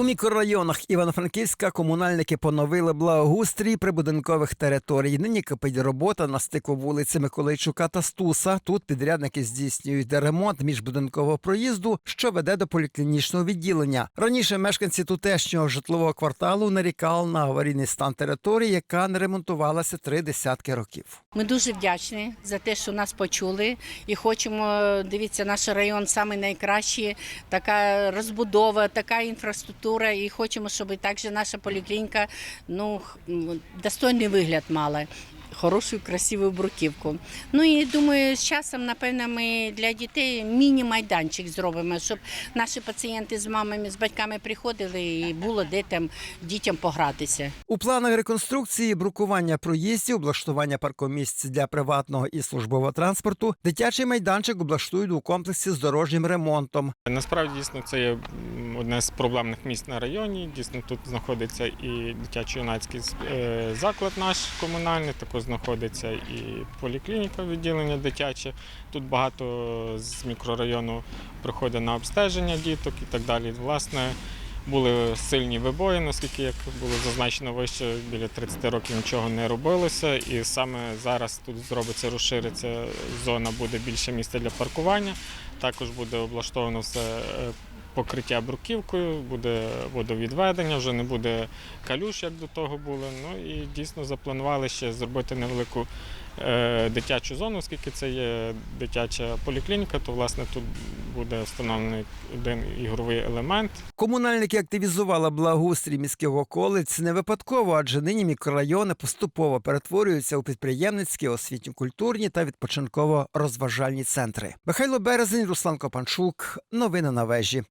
У мікрорайонах Івано-Франківська комунальники поновили благоустрій прибудинкових територій. Нині кипить робота на стику вулиці Миколайчука та Стуса. Тут підрядники здійснюють ремонт міжбудинкового проїзду, що веде до поліклінічного відділення. Раніше мешканці тутешнього житлового кварталу нарікали на аварійний стан території, яка не ремонтувалася три десятки років. Ми дуже вдячні за те, що нас почули, і хочемо. Дивіться, наш район найкращий, така розбудова, така інфраструктура. І хочемо, щоб також наша поліклініка ну достойний вигляд мала. Хорошу, красиву бруківку. Ну і думаю, з часом, напевно, ми для дітей міні-майданчик зробимо, щоб наші пацієнти з мамами, з батьками приходили і було де там дітям погратися. У планах реконструкції брукування проїздів, облаштування паркомісць для приватного і службового транспорту, дитячий майданчик облаштують у комплексі з дорожнім ремонтом. Насправді дійсно це є одне з проблемних місць на районі. Дійсно, тут знаходиться і дитячо-юнацький е, заклад наш комунальний, також знаходиться і поліклініка відділення дитяче. Тут багато з мікрорайону приходить на обстеження діток і так далі. Власне, були сильні вибої, наскільки як було зазначено вище, біля 30 років нічого не робилося. І саме зараз тут зробиться, розшириться зона, буде більше місця для паркування. Також буде облаштовано все е, покриття бруківкою, буде водовідведення, вже не буде калюш, як до того було. Ну і дійсно запланували ще зробити невелику е, дитячу зону, оскільки це є дитяча поліклініка, то власне тут буде встановлений один ігровий елемент. Комунальники активізували благоустрій міських околиць не випадково, адже нині мікрорайони поступово перетворюються у підприємницькі, освітньо-культурні та відпочинково-розважальні центри. Михайло Березень, Руслан Копанчук. Новини на вежі.